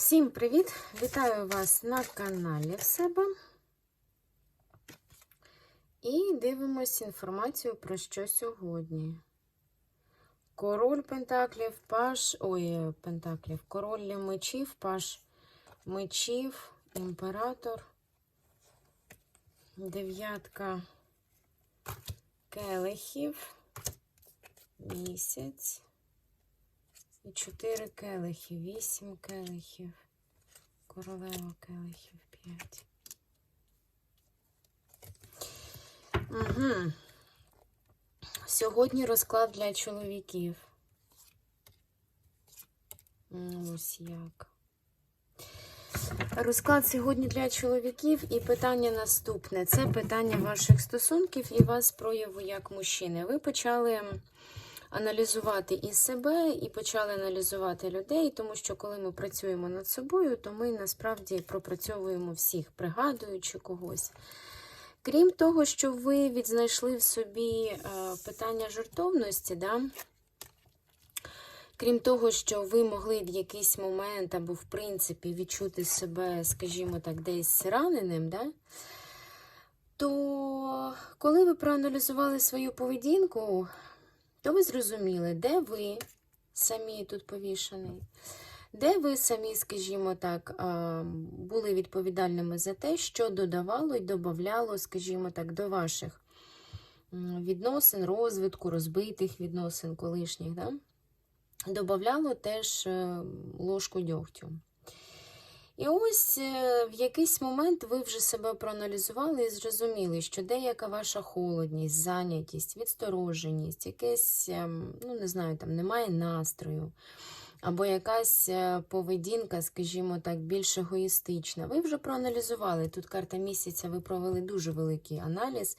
Всім привіт! Вітаю вас на каналі в себе. І дивимось інформацію про що сьогодні. Король Пентаклів, паш. Ой, Пентаклів, король мечів, паш мечів, імператор, дев'ятка келихів, місяць. І чотири келихи, вісім келихів, королева келихів, п'ять. Угу. Сьогодні розклад для чоловіків. Ось як. Розклад сьогодні для чоловіків і питання наступне. Це питання ваших стосунків і вас прояву як мужчини. Ви почали аналізувати і себе, і почали аналізувати людей, тому що коли ми працюємо над собою, то ми насправді пропрацьовуємо всіх, пригадуючи когось. Крім того, що ви відзнайшли в собі е, питання жертовності, да? крім того, що ви могли в якийсь момент або, в принципі, відчути себе, скажімо так, десь раненим, да? то коли ви проаналізували свою поведінку, то ви зрозуміли, де ви самі тут повішаний, де ви самі, скажімо так, були відповідальними за те, що додавало і додавало, скажімо так, до ваших відносин, розвитку, розбитих відносин колишніх, да? додавало теж е, ложку дьогтю. І ось е, в якийсь момент ви вже себе проаналізували і зрозуміли, що деяка ваша холодність, зайнятість, відстороженість, якесь, ем, ну не знаю, там немає настрою, або якась е, поведінка, скажімо так, більш егоїстична. Ви вже проаналізували. Тут карта місяця, ви провели дуже великий аналіз,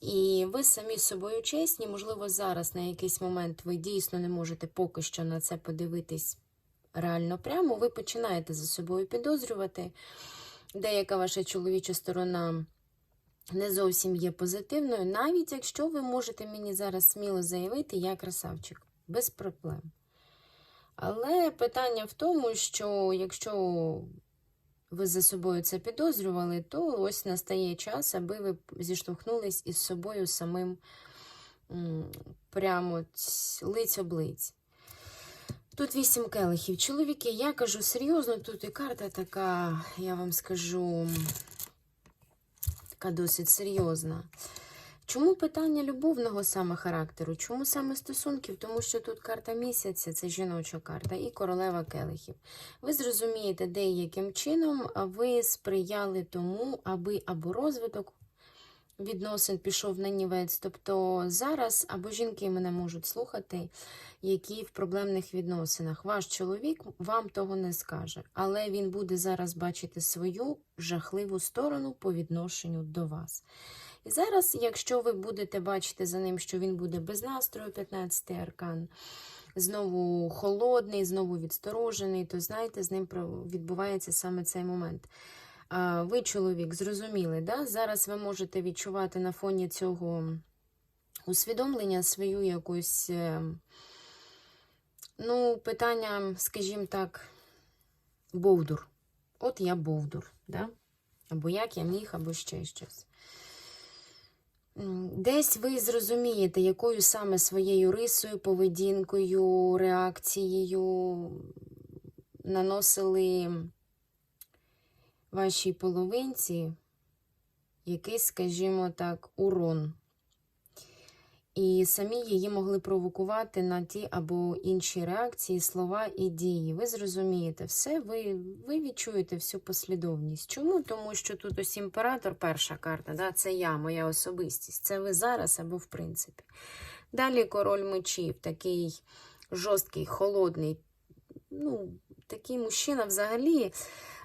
і ви самі собою чесні. Можливо, зараз на якийсь момент ви дійсно не можете поки що на це подивитись реально прямо, ви починаєте за собою підозрювати. Деяка ваша чоловіча сторона не зовсім є позитивною, навіть якщо ви можете мені зараз сміло заявити, я красавчик, без проблем. Але питання в тому, що якщо ви за собою це підозрювали, то ось настає час, аби ви зіштовхнулись із собою самим прямо ць- лиць об лиць. Тут вісім келихів. Чоловіки, я кажу серйозно, тут і карта така, я вам скажу, така досить серйозна. Чому питання любовного саме характеру? Чому саме стосунків? Тому що тут карта місяця, це жіноча карта, і королева келихів. Ви зрозумієте, де і яким чином ви сприяли тому, аби або розвиток відносин пішов на нівець. Тобто зараз або жінки мене можуть слухати, які в проблемних відносинах. Ваш чоловік вам того не скаже, але він буде зараз бачити свою жахливу сторону по відношенню до вас. І зараз, якщо ви будете бачити за ним, що він буде без настрою, 15-й аркан, знову холодний, знову відсторожений, то знаєте, з ним відбувається саме цей момент. Ви, чоловік, зрозуміли, да? зараз ви можете відчувати на фоні цього усвідомлення свою якусь, е, ну, питання, скажімо так, бовдур. От я бовдур, да? або як я міг, або ще щось. Десь ви зрозумієте, якою саме своєю рисою, поведінкою, реакцією наносили вашій половинці якийсь, скажімо так, урон. І самі її могли провокувати на ті або інші реакції, слова і дії. Ви зрозумієте все, ви, ви відчуєте всю послідовність. Чому? Тому що тут ось імператор, перша карта, да, це я, моя особистість. Це ви зараз або в принципі. Далі король мечів, такий жорсткий, холодний, ну, такий мужчина взагалі.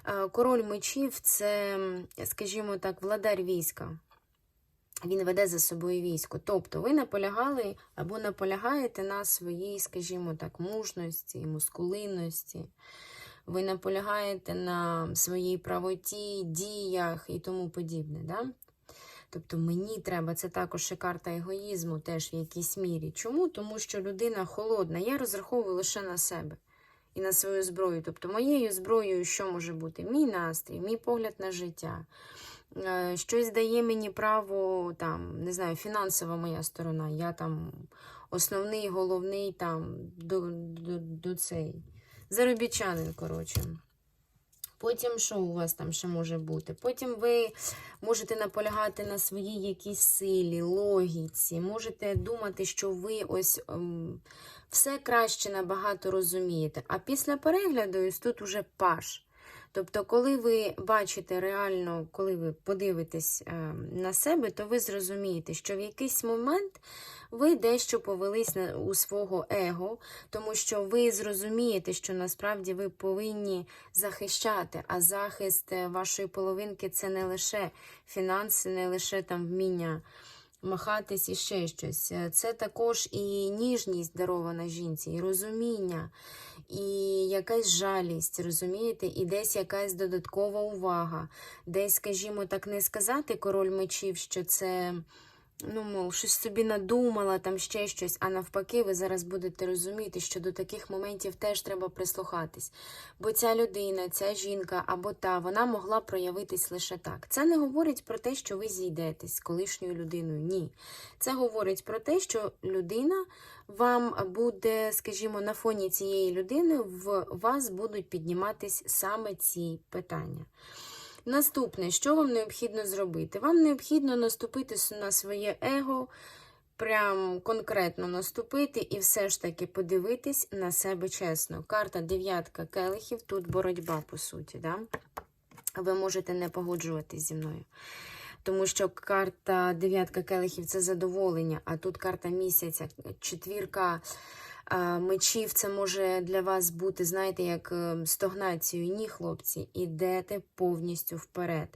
Е, Король мечів це, скажімо так, владар війська. Він веде за собою військо. Тобто ви наполягали або наполягаєте на своїй, скажімо так, мужності, мускулинності. Ви наполягаєте на своїй правоті, діях і тому подібне. Да? Тобто мені треба, це також і карта егоїзму, теж в якійсь мірі. Чому? Тому що людина холодна. Я розраховую лише на себе. І на свою зброю. Тобто, моєю зброєю, що може бути? Мій настрій, мій погляд на життя. Е, Щось дає мені право, там, не знаю, фінансова моя сторона. Я там основний, головний там до, до, до цей. Заробітчанин, коротше. Потім що у вас там ще може бути? Потім ви можете наполягати на своїй якійсь силі, логіці, можете думати, що ви ось ем, все краще набагато розумієте. А після перегляду ось тут уже паш. Тобто, коли ви бачите реально, коли ви подивитесь ем, на себе, то ви зрозумієте, що в якийсь момент ви дещо повелись у свого его, тому що ви зрозумієте, що насправді ви повинні захищати, а захист е, вашої половинки це не лише фінанси, не лише там вміння махатись і ще щось. Е, Це також і ніжність дарована жінці, і розуміння, і якась жалість, розумієте, і десь якась додаткова увага. Десь, скажімо так, не сказати король мечів, що це. Ну, мов, щось собі надумала, там ще щось, а навпаки, ви зараз будете розуміти, що до таких моментів теж треба прислухатись. Бо ця людина, ця жінка або та, вона могла проявитись лише так. Це не говорить про те, що ви зійдетесь з колишньою людиною. Ні. Це говорить про те, що людина вам буде, скажімо, на фоні цієї людини в вас будуть підніматись саме ці питання. Наступне, що вам необхідно зробити? Вам необхідно наступити на своє его, прям конкретно наступити і все ж таки подивитись на себе чесно. Карта дев'ятка келихів, тут боротьба, по суті. Да? Ви можете не погоджуватись зі мною. Тому що карта дев'ятка келихів це задоволення, а тут карта місяця, четвірка мечів це може для вас бути, знаєте, як е, стогнацією. Ні, хлопці, ідете повністю вперед.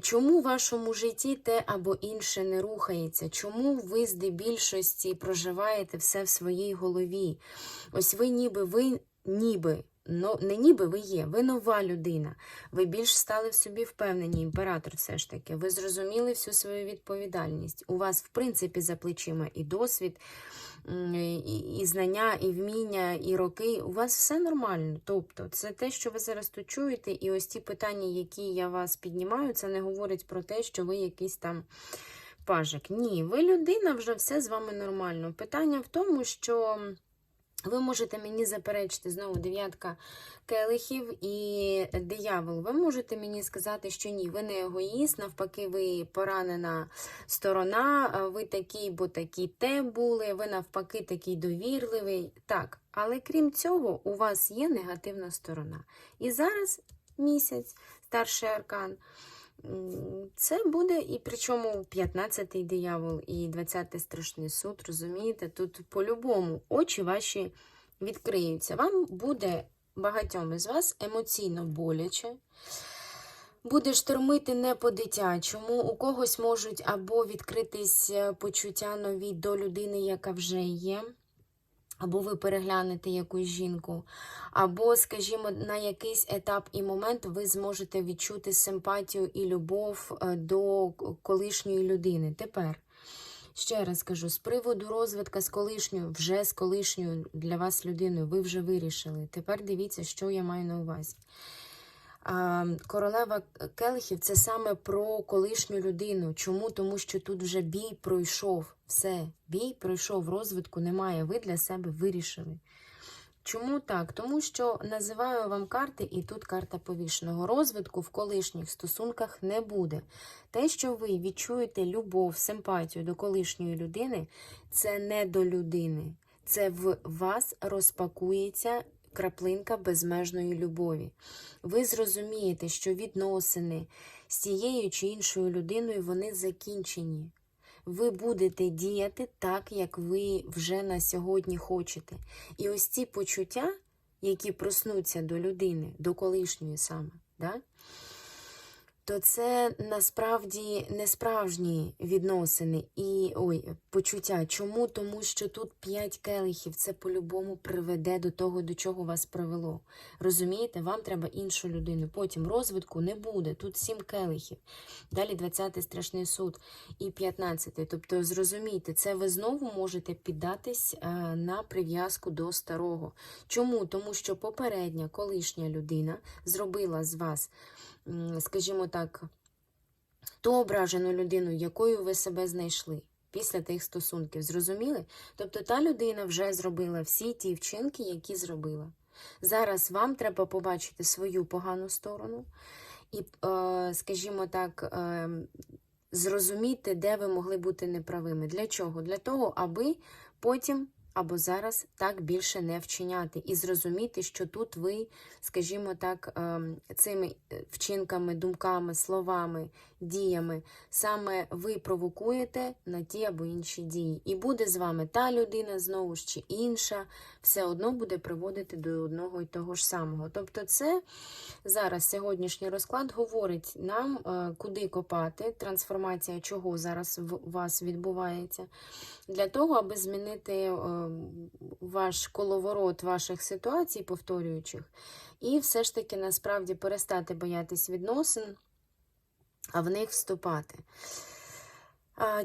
Чому в вашому житті те або інше не рухається? Чому ви здебільшості проживаєте все в своїй голові? Ось ви ніби ви ніби. Ну, не ніби ви є, ви нова людина. Ви більш стали в собі впевнені, імператор все ж таки. Ви зрозуміли всю свою відповідальність. У вас, в принципі, за плечима і досвід, і, знання, і вміння, і роки. У вас все нормально. Тобто, це те, що ви зараз тут чуєте, і ось ті питання, які я вас піднімаю, це не говорить про те, що ви якийсь там. Пажик. Ні, ви людина, вже все з вами нормально. Питання в тому, що ви можете мені заперечити знову дев'ятка келихів і диявол. Ви можете мені сказати, що ні, ви не егоїст, навпаки, ви поранена сторона, ви такий, бо такі те були, ви навпаки такий довірливий. Так, але крім цього, у вас є негативна сторона. І зараз місяць, старший аркан. Це буде, і причому 15-й диявол і 20-й страшний суд, розумієте? Тут по-любому очі ваші відкриються. Вам буде багатьом із вас емоційно боляче. Буде штормити не по-дитячому. У когось можуть або відкритись е, почуття нові до людини, яка вже є. Або ви переглянете якусь жінку, або, скажімо, на якийсь етап і момент ви зможете відчути симпатію і любов е, до колишньої людини. Тепер, ще раз кажу, з приводу розвитка з колишньою, вже з колишньою для вас людиною, ви вже вирішили. Тепер дивіться, що я маю на увазі. Королева Келихів це саме про колишню людину. Чому? Тому що тут вже бій пройшов. Все, бій пройшов, розвитку немає. Ви для себе вирішили. Чому так? Тому що називаю вам карти, і тут карта повішеного. Розвитку в колишніх стосунках не буде. Те, що ви відчуєте любов, симпатію до колишньої людини, це не до людини. Це в вас розпакується краплинка безмежної любові. Ви зрозумієте, що відносини з тією чи іншою людиною вони закінчені. Ви будете діяти так, як ви вже на сьогодні хочете. І ось ці почуття, які проснуться до людини, до колишньої саме, да? То це насправді не справжні відносини і ой, почуття. Чому? Тому що тут п'ять келихів. Це по-любому приведе до того, до чого вас привело. Розумієте, вам треба іншу людину. Потім розвитку не буде. Тут сім келихів. Далі 20-й страшний суд і 15-й. Тобто, зрозумійте, це ви знову можете піддатись е, на прив'язку до старого. Чому? Тому що попередня колишня людина зробила з вас скажімо так, ту ображену людину, якою ви себе знайшли після тих стосунків. Зрозуміли? Тобто та людина вже зробила всі ті вчинки, які зробила. Зараз вам треба побачити свою погану сторону і, е, скажімо так, е, зрозуміти, де ви могли бути неправими. Для чого? Для того, аби потім або зараз так більше не вчиняти. І зрозуміти, що тут ви, скажімо так, ем, цими е, вчинками, думками, словами, діями саме ви провокуєте на ті або інші дії. І буде з вами та людина знову ж чи інша, все одно буде приводити до одного і того ж самого. Тобто, це зараз сьогоднішній розклад говорить нам, е, куди копати, трансформація чого зараз в вас відбувається, для того, аби змінити е, ваш коловорот ваших ситуацій, повторюючих, і все ж таки насправді перестати боятись відносин, в них вступати.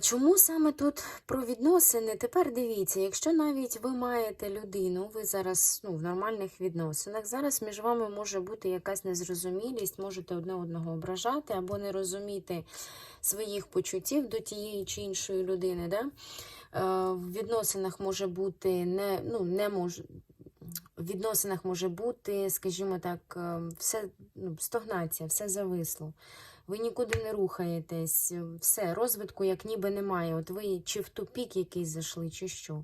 Чому саме тут про відносини? Тепер дивіться, якщо навіть ви маєте людину, ви зараз ну, в нормальних відносинах, зараз між вами може бути якась незрозумілість, можете одне одного ображати або не розуміти своїх почуттів до тієї чи іншої людини. Да? Е, В відносинах може бути не, ну, не може. В відносинах може бути, скажімо так, е, все ну, стогнація, все зависло. Ви нікуди не рухаєтесь, все, розвитку як ніби немає. От ви чи в тупік якийсь зайшли, чи що.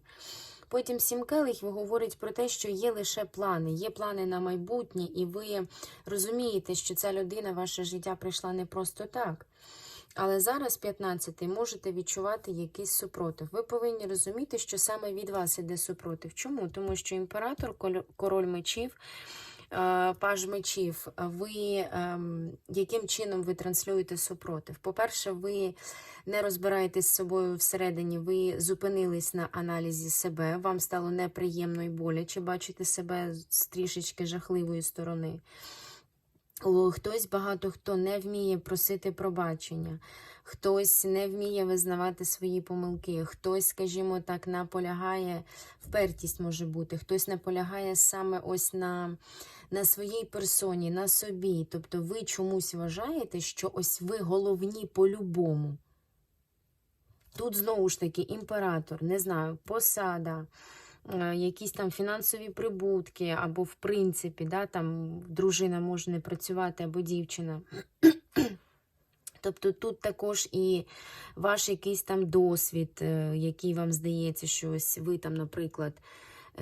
Потім сім келихів говорить про те, що є лише плани, є плани на майбутнє, і ви розумієте, що ця людина, ваше життя прийшла не просто так. Але зараз, 15-й, можете відчувати якийсь супротив. Ви повинні розуміти, що саме від вас іде супротив. Чому? Тому що імператор, король мечів, е, паж мечів, ви ем, яким чином ви транслюєте супротив? По-перше, ви не розбираєтесь з собою всередині, ви зупинились на аналізі себе, вам стало неприємно і боляче бачити себе з трішечки жахливої сторони. Хтось багато хто не вміє просити пробачення, хтось не вміє визнавати свої помилки, хтось, скажімо так, наполягає, впертість може бути, хтось наполягає саме ось на, на своїй персоні, на собі. Тобто ви чомусь вважаєте, що ось ви головні по-любому. Тут знову ж таки імператор, не знаю, посада, якісь там фінансові прибутки, або в принципі, да, там дружина може не працювати, або дівчина. Тобто тут також і ваш якийсь там досвід, е, який вам здається, що ось ви там, наприклад, е,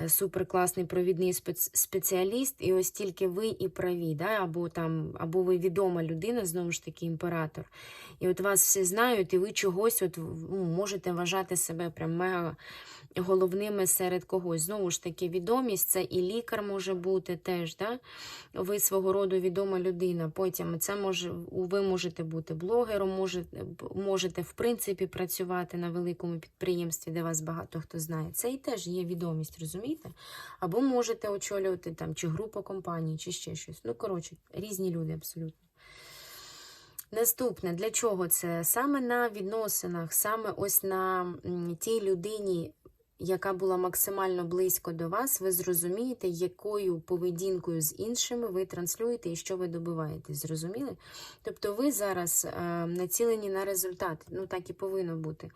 суперкласний провідний спец- спеціаліст, і ось тільки ви і праві, да? або там, або ви відома людина, знову ж таки, імператор. І от вас всі знають, і ви чогось от, ну, можете вважати себе прям мега головними серед когось. Знову ж таки, відомість це і лікар може бути теж. Да? Ви свого роду відома людина. Потім це може, ви можете бути блогером, можете, можете в принципі працювати на великому підприємстві, де вас багато хто знає. Це і теж є відомість, розумієте? Або можете очолювати там чи групу компаній, чи ще щось. Ну, коротше, різні люди абсолютно. Наступне, для чого це? Саме на відносинах, саме ось на тій людині, яка була максимально близько до вас, ви зрозумієте, якою поведінкою з іншими ви транслюєте і що ви добиваєтесь. Зрозуміли? Тобто ви зараз е, націлені на результат. Ну так і повинно бути.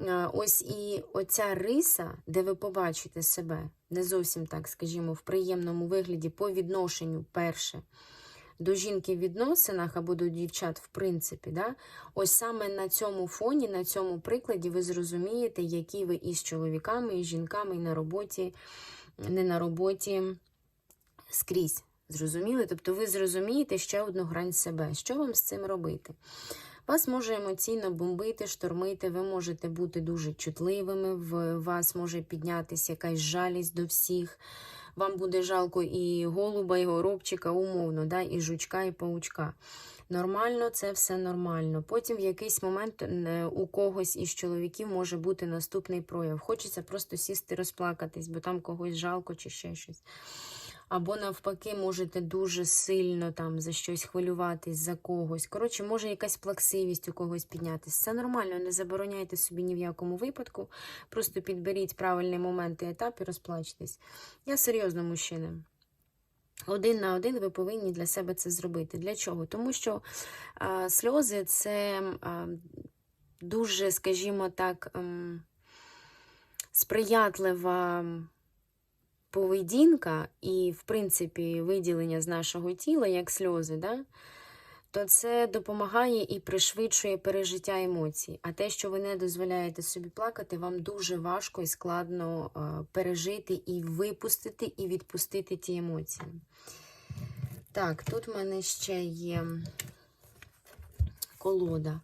Е, Ось і оця риса, де ви побачите себе, не зовсім так, скажімо, в приємному вигляді по відношенню перше до жінки в відносинах або до дівчат, в принципі, да? ось саме на цьому фоні, на цьому прикладі ви зрозумієте, які ви і з чоловіками, і жінками, і на роботі, не на роботі скрізь. Зрозуміли? Тобто ви зрозумієте ще одну грань себе. Що вам з цим робити? Вас може емоційно бомбити, штормити, ви можете бути дуже чутливими, в вас може піднятися якась жалість до всіх. Вам буде жалко і голуба, і горобчика, умовно, да, і жучка, і паучка. Нормально, це все нормально. Потім в якийсь момент е, у когось із чоловіків може бути наступний прояв. Хочеться просто сісти розплакатись, бо там когось жалко чи ще щось. Або навпаки, можете дуже сильно там за щось хвилюватись, за когось. Коротше, може якась плаксивість у когось піднятися. Це нормально, не забороняйте собі ні в якому випадку. Просто підберіть правильний момент і етап і розплачтесь. Я серйозно, мужчини. Один на один ви повинні для себе це зробити. Для чого? Тому що а, сльози це а, дуже, скажімо так, ем, сприятлива поведінка і, в принципі, виділення з нашого тіла, як сльози, да? то це допомагає і пришвидшує пережиття емоцій. А те, що ви не дозволяєте собі плакати, вам дуже важко і складно е, пережити і випустити, і відпустити ті емоції. Так, тут в мене ще є колода.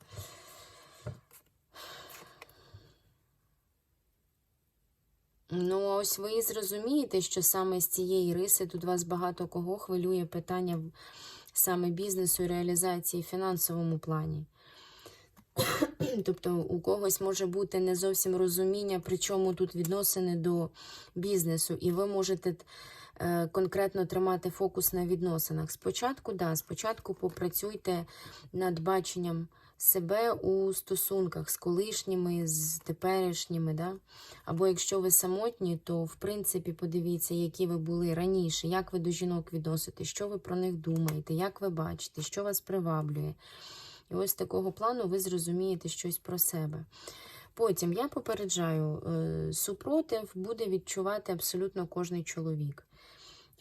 Ну, ось ви зрозумієте, що саме з цієї риси тут вас багато кого хвилює питання саме бізнесу і реалізації в фінансовому плані. Тобто у когось може бути не зовсім розуміння, при чому тут відносини до бізнесу, і ви можете е, конкретно тримати фокус на відносинах. Спочатку, да, спочатку попрацюйте над баченням себе у стосунках з колишніми, з теперішніми. Да? Або якщо ви самотні, то в принципі подивіться, які ви були раніше, як ви до жінок відносите, що ви про них думаєте, як ви бачите, що вас приваблює. І ось такого плану ви зрозумієте щось про себе. Потім я попереджаю, е, супротив буде відчувати абсолютно кожний чоловік.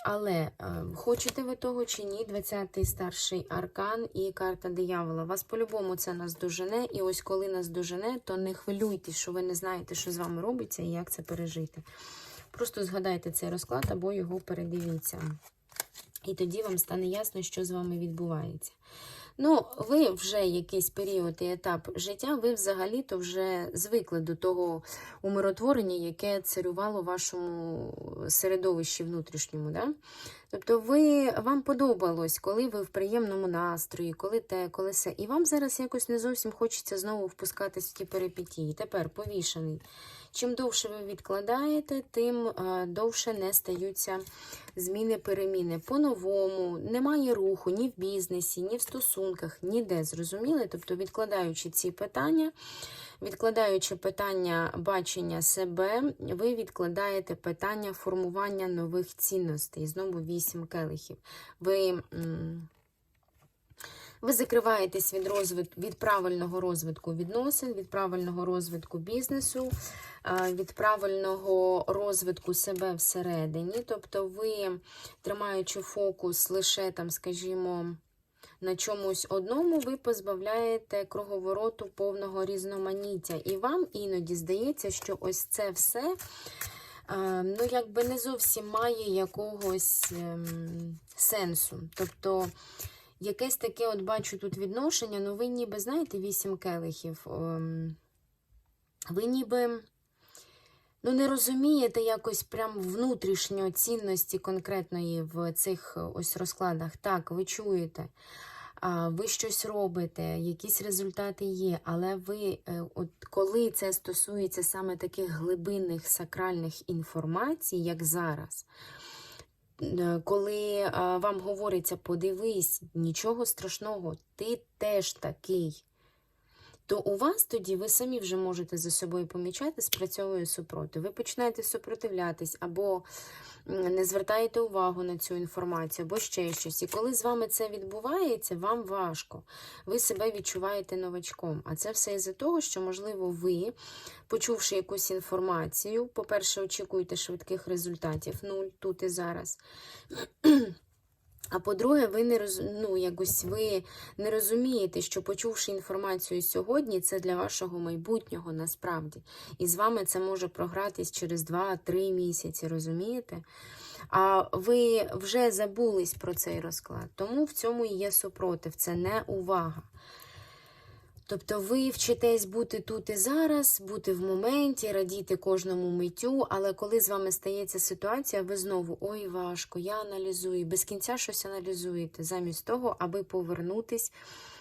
Але е, хочете ви того чи ні, 20-й старший аркан і карта диявола. Вас по-любому це наздожене, і ось коли наздожене, то не хвилюйтесь, що ви не знаєте, що з вами робиться і як це пережити. Просто згадайте цей розклад або його передивіться. І тоді вам стане ясно, що з вами відбувається. Ну, ви вже якийсь період і етап життя, ви взагалі-то вже звикли до того умиротворення, яке царювало вашому середовищі внутрішньому. Да? Тобто ви, вам подобалось, коли ви в приємному настрої, коли те, коли все. І вам зараз якось не зовсім хочеться знову впускатись в ті перипетії. Тепер повішений. Чим довше ви відкладаєте, тим е, довше не стаються зміни переміни. По-новому немає руху ні в бізнесі, ні в стосунках, ніде. Зрозуміли? Тобто, відкладаючи ці питання, відкладаючи питання бачення себе, ви відкладаєте питання формування нових цінностей. Знову вісім келихів. Ви. Ви закриваєтесь від розвит... від правильного розвитку відносин, від правильного розвитку бізнесу, від правильного розвитку себе всередині. Тобто ви, тримаючи фокус лише там, скажімо, на чомусь одному, ви позбавляєте круговороту повного різноманіття. І вам іноді здається, що ось це все. Ну, якби не зовсім має якогось ем, сенсу. Тобто, якесь таке, от бачу тут відношення, ну ви ніби, знаєте, вісім келихів. ем, Ви ніби ну, не розумієте якось прям внутрішньо цінності конкретної в цих е, ось розкладах. Так, ви чуєте. Ви щось робите, якісь результати є, але ви, е, от коли це стосується саме таких глибинних сакральних інформацій, як зараз, коли вам говориться, подивись, нічого страшного, ти теж такий, то у вас тоді ви самі вже можете за собою помічати, спрацьовує супротив. Ви починаєте супротивлятись, або не звертаєте увагу на цю інформацію, або ще щось. І коли з вами це відбувається, вам важко. Ви себе відчуваєте новачком. А це все із-за того, що, можливо, ви, почувши якусь інформацію, по-перше, очікуєте швидких результатів, нуль тут і зараз. А по-друге, ви не роз... ну, якось ви не розумієте, що почувши інформацію сьогодні, це для вашого майбутнього насправді. І з вами це може програтись через 2-3 місяці, розумієте? А ви вже забулись про цей розклад. Тому в цьому і є супротив, це не увага. Тобто ви вчитесь бути тут і зараз, бути в моменті, радіти кожному миттю, але коли з вами стається ситуація, ви знову ой, важко, я аналізую, без кінця щось аналізуєте, замість того, аби повернутись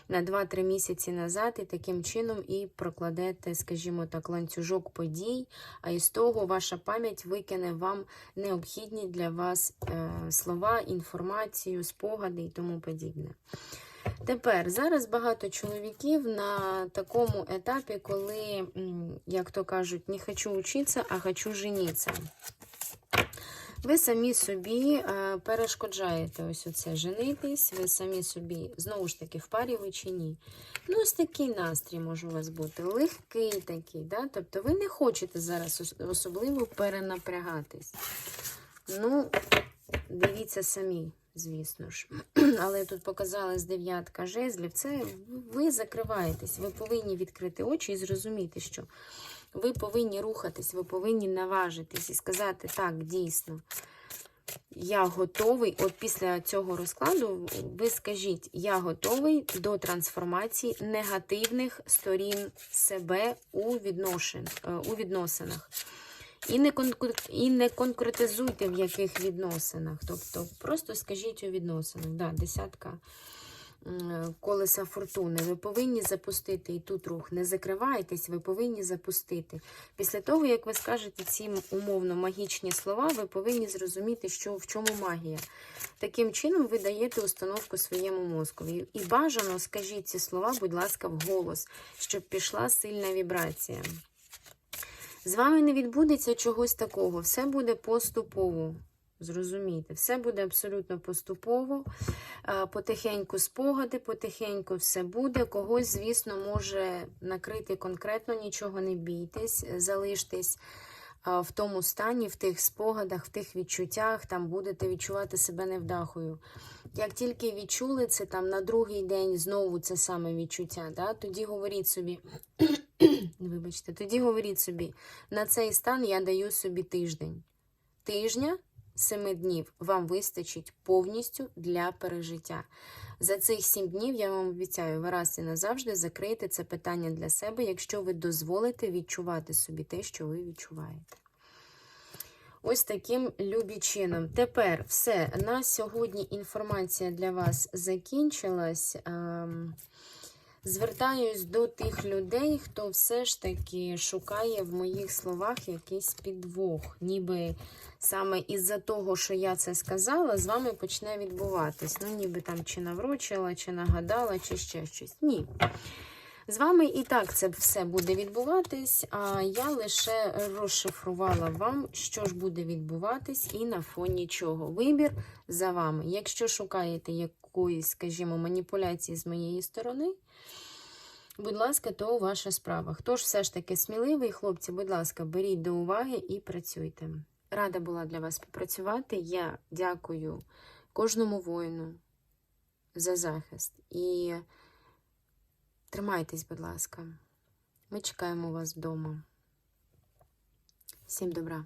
на 2-3 місяці назад і таким чином і прокладете, скажімо так, ланцюжок подій, а із того ваша пам'ять викине вам необхідні для вас е, слова, інформацію, спогади і тому подібне. Тепер зараз багато чоловіків на такому етапі, коли, як то кажуть, не хочу учитися, а хочу жениться. Ви самі собі е, перешкоджаєте ось оце женитись, ви самі собі, знову ж таки, в парі ви чи ні. Ну, ось такий настрій може у вас бути, легкий такий, да? тобто ви не хочете зараз особливо перенапрягатись. Ну, дивіться самі, звісно ж. Але тут показалась дев'ятка жезлів. Це ви закриваєтесь, ви повинні відкрити очі і зрозуміти, що ви повинні рухатись, ви повинні наважитись і сказати, так, дійсно, я готовий. От після цього розкладу ви скажіть, я готовий до трансформації негативних сторін себе у, е, у відносинах. І не, і не конкретизуйте, в яких відносинах. Тобто просто скажіть у відносинах. Да, десятка колеса фортуни. Ви повинні запустити і тут рух. Не закривайтесь, ви повинні запустити. Після того, як ви скажете ці умовно магічні слова, ви повинні зрозуміти, що в чому магія. Таким чином, ви даєте установку своєму мозкові. І бажано скажіть ці слова, будь ласка, вголос, щоб пішла сильна вібрація. З вами не відбудеться чогось такого, все буде поступово. Зрозумійте, все буде абсолютно поступово, Е, потихеньку спогади, потихеньку все буде. Когось, звісно, може накрити конкретно, нічого не бійтесь, залиштесь в тому стані, в тих спогадах, в тих відчуттях, там будете відчувати себе невдахою. Як тільки відчули це там на другий день знову це саме відчуття, да, тоді говоріть собі, вибачте, тоді говоріть собі, на цей стан я даю собі тиждень. Тижня, семи днів вам вистачить повністю для пережиття. За цих сім днів я вам обіцяю, ви раз і назавжди закриєте це питання для себе, якщо ви дозволите відчувати собі те, що ви відчуваєте. Ось таким любі чином. Тепер все. На сьогодні інформація для вас закінчилась. Звертаюсь до тих людей, хто все ж таки шукає в моїх словах якийсь підвох. Ніби саме із-за того, що я це сказала, з вами почне відбуватись. Ну, ніби там чи наврочила, чи нагадала, чи ще щось. Ні. З вами і так це все буде відбуватись, а я лише розшифрувала вам, що ж буде відбуватись і на фоні чого. Вибір за вами. Якщо шукаєте якоїсь, скажімо, маніпуляції з моєї сторони, будь ласка, то ваша справа. Хто ж все ж таки сміливий, хлопці, будь ласка, беріть до уваги і працюйте. Рада була для вас попрацювати. Я дякую кожному воїну за захист. І тримайтесь, будь ласка. Ми чекаємо вас вдома. Всім добра!